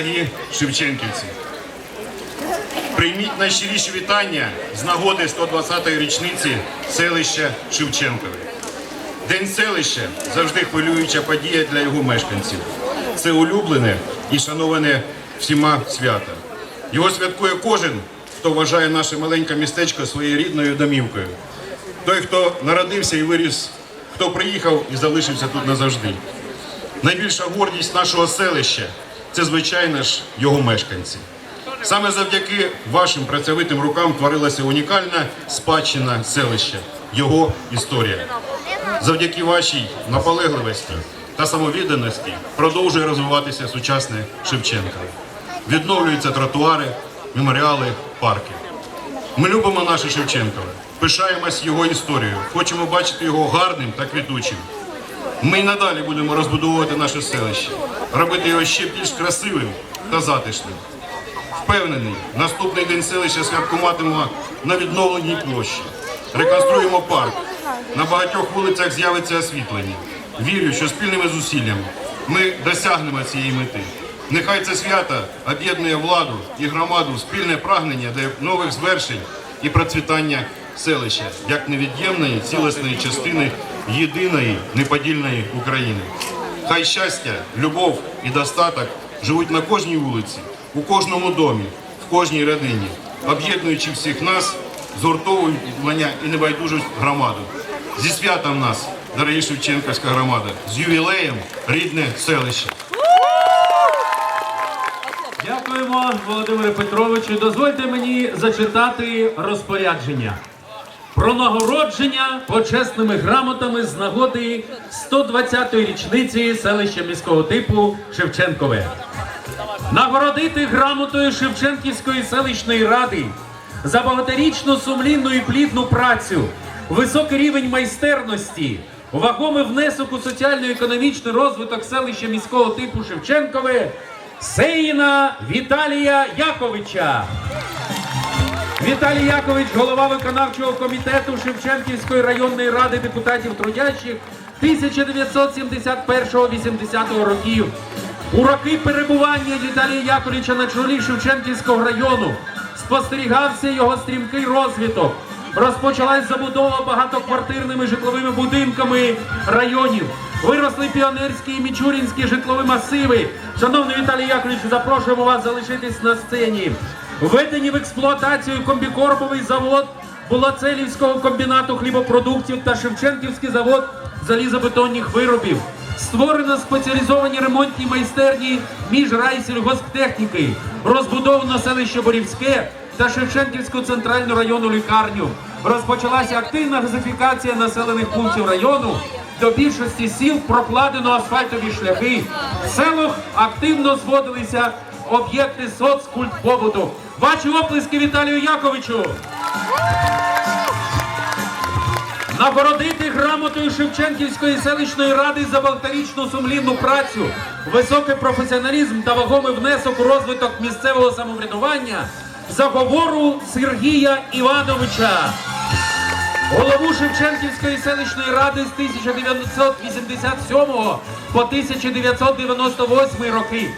дорогі Шевченківці. Прийміть найщиріші вітання з нагоди 120-ї річниці селища Шевченкове. День селища завжди хвилююча подія для його мешканців. Це улюблене і шановане всіма свято. Його святкує кожен, хто вважає наше маленьке містечко своєю рідною домівкою. Той, хто народився і виріс, хто приїхав і залишився тут назавжди. Найбільша гордість нашого селища це, звичайно ж, його мешканці. Саме завдяки вашим працьовитим рукам творилася унікальна спадщина селища, його історія. Завдяки вашій наполегливості та самовідданості продовжує розвиватися сучасне Шевченкове. Відновлюються тротуари, меморіали, парки. Ми любимо наше Шевченкове, пишаємось його історією, хочемо бачити його гарним та квітучим. Ми й надалі будемо розбудовувати наше селище, робити його ще більш красивим та затишним. Впевнений, наступний день селища святкуватимемо на відновленій площі. Реконструємо парк. На багатьох вулицях з'явиться освітлення. Вірю, що спільними зусиллями ми досягнемо цієї мети. Нехай це свято об'єднує владу і громаду спільне прагнення до нових звершень і процвітання селища як невід'ємної цілісної частини єдиної неподільної України. Хай щастя, любов і достаток живуть на кожній вулиці, у кожному домі, в кожній родині, об'єднуючи всіх нас, згуртовування і небайдужість громаду. Зі святом нас, дорогі Шевченківська громада, з ювілеєм рідне селище. Дякуємо, Володимире Петровичу. Дозвольте мені зачитати розпорядження. Про нагородження почесними грамотами з нагоди 120-ї річниці селища міського типу Шевченкове. Нагородити грамотою Шевченківської селищної ради за багаторічну сумлінну і плідну працю, високий рівень майстерності, вагомий внесок у соціально-економічний розвиток селища міського типу Шевченкове Сейна Віталія Яковича. Віталій Якович, голова виконавчого комітету Шевченківської районної ради депутатів трудящих 1971-80 років. У роки перебування Віталія Яковича на чолі Шевченківського району спостерігався його стрімкий розвиток. Розпочалась забудова багатоквартирними житловими будинками районів. Виросли піонерські і мічурінські житлові масиви. Шановний Віталій Яковлевич, запрошуємо вас залишитись на сцені. Введені в експлуатацію комбікорбовий завод Булацелівського комбінату хлібопродуктів та Шевченківський завод залізобетонних виробів. Створено спеціалізовані ремонтні майстерні міжрайсільгосптехніки. Розбудовано селище Борівське та Шевченківську центральну районну лікарню. Розпочалася активна газифікація населених пунктів району. До більшості сіл прокладено асфальтові шляхи. В селах активно зводилися об'єкти соцкультпобуту. Ваші оплески Віталію Яковичу. Нагородити грамотою Шевченківської селищної ради за багаторічну сумлінну працю, високий професіоналізм та вагомий внесок у розвиток місцевого самоврядування заговору Сергія Івановича. Голову Шевченківської селищної ради з 1987 по 1998 роки.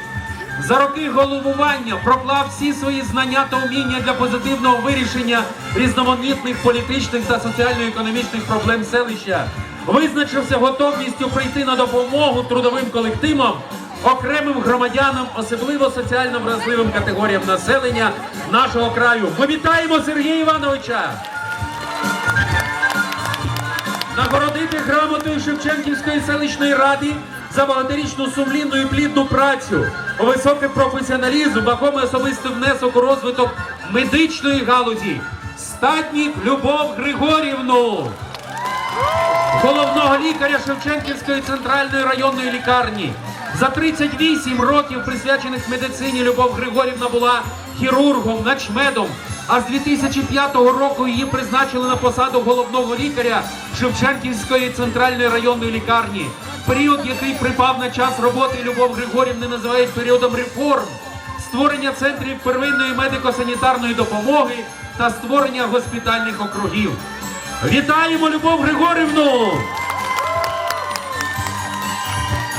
За роки головування проклав всі свої знання та уміння для позитивного вирішення різноманітних політичних та соціально-економічних проблем селища. Визначився готовністю прийти на допомогу трудовим колективам, окремим громадянам, особливо соціально вразливим категоріям населення нашого краю. Ми вітаємо Сергія Івановича! Нагородити грамотою Шевченківської селищної ради за багаторічну сумлінну і плідну працю, високий професіоналізм, вагомий особистий внесок у розвиток медичної галузі. Статнік Любов Григорівну, головного лікаря Шевченківської центральної районної лікарні. За 38 років, присвячених медицині, Любов Григорівна була хірургом, начмедом. А з 2005 року її призначили на посаду головного лікаря Шевченківської центральної районної лікарні. Період, який припав на час роботи Любов Григорівни, називають періодом реформ, створення центрів первинної медико-санітарної допомоги та створення госпітальних округів. Вітаємо Любов Григорівну!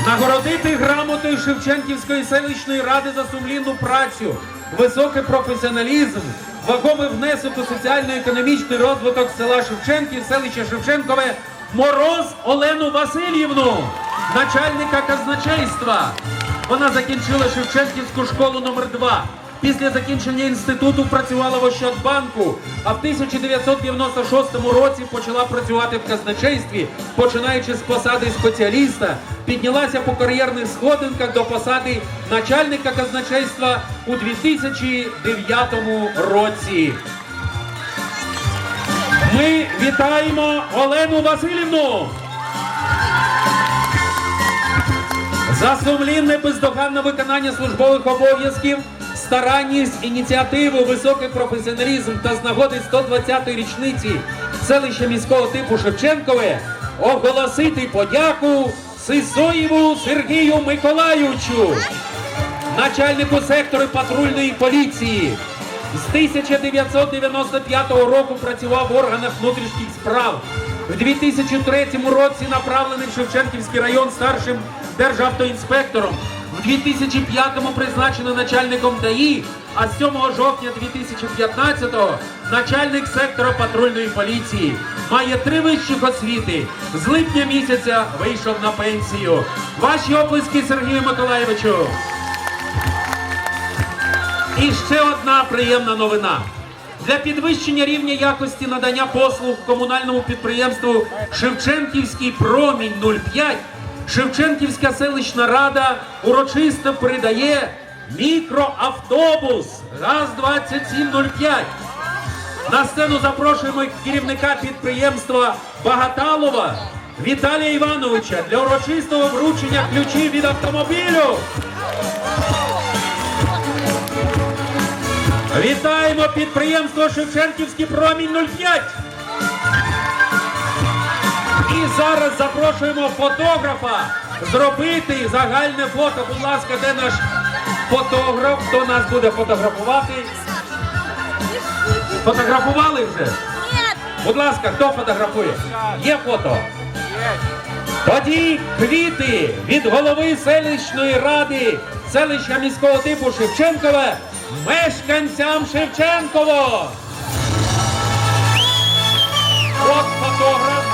Нагородити грамотою Шевченківської селищної ради за сумлінну працю, високий професіоналізм, вагомий внесок у соціально-економічний розвиток села Шевченків, селища Шевченкове, Мороз Олену Васильівну, начальника казначейства. Вона закінчила Шевченківську школу номер 2 Після закінчення інституту працювала в Ощадбанку, а в 1996 році почала працювати в казначействі, починаючи з посади спеціаліста, піднялася по кар'єрних сходинках до посади начальника казначейства у 2009 році. Ми вітаємо Олену Васильівну! За сумлінне бездоганне виконання службових обов'язків, старанність, ініціативу, високий професіоналізм та з нагоди 120-ї річниці селища міського типу Шевченкове оголосити подяку Сисоєву Сергію Миколайовичу, начальнику сектору патрульної поліції. З 1995 року працював в органах внутрішніх справ. В 2003 році направлений в Шевченківський район старшим державтоінспектором. В 2005-му призначений начальником ДАІ, а з 7 жовтня 2015-го начальник сектора патрульної поліції. Має три вищих освіти. З липня місяця вийшов на пенсію. Ваші оплески Сергію Миколаєвичу. І ще одна приємна новина. Для підвищення рівня якості надання послуг комунальному підприємству Шевченківський промінь 05 Шевченківська селищна рада урочисто передає мікроавтобус ГАЗ-2705. На сцену запрошуємо керівника підприємства Багаталова Віталія Івановича для урочистого вручення ключів від автомобілю. Вітаємо підприємство Шевченківський промінь 05. І зараз запрошуємо фотографа зробити загальне фото. Будь ласка, де наш фотограф? Хто нас буде фотографувати? Фотографували вже? Будь ласка, хто фотографує? Є фото. Тоді квіти від голови селищної ради селища міського типу Шевченкове мешканцям Шевченково. От фотограф.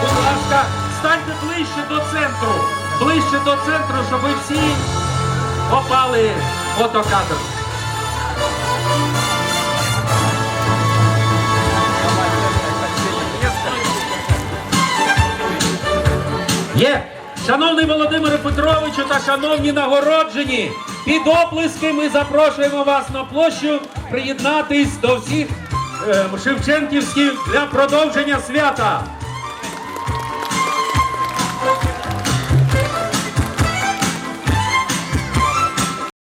Будь ласка, станьте ближче до центру. Ближче до центру, щоб ви всі попали фотокадр. Є! Шановний Володимире Петровичу та шановні нагороджені, під оплески ми запрошуємо вас на площу приєднатись до всіх е, Шевченківських для продовження свята.